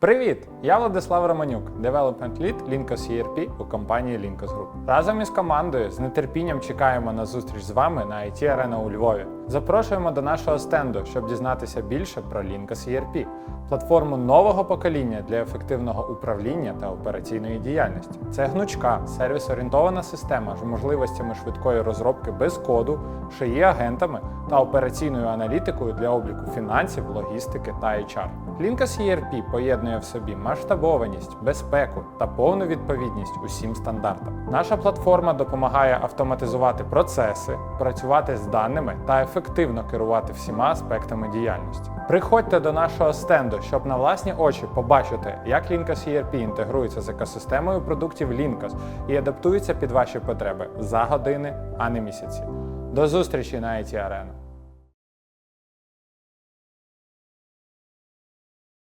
Привіт! Я Владислав Романюк, Development Lead Linkos ERP у компанії Linkos Group. Разом із командою з нетерпінням чекаємо на зустріч з вами на IT Arena у Львові. Запрошуємо до нашого стенду, щоб дізнатися більше про Linkos ERP, платформу нового покоління для ефективного управління та операційної діяльності. Це гнучка, сервіс-орієнтована система з можливостями швидкої розробки без коду, є агентами та операційною аналітикою для обліку фінансів, логістики та HR. Linkos ERP поєднує в собі масштабованість, безпеку та повну відповідність усім стандартам. Наша платформа допомагає автоматизувати процеси, працювати з даними та ефективно керувати всіма аспектами діяльності. Приходьте до нашого стенду, щоб на власні очі побачити, як Linkos ERP інтегрується з екосистемою продуктів Linkos і адаптується під ваші потреби за години, а не місяці. До зустрічі на IT Arena!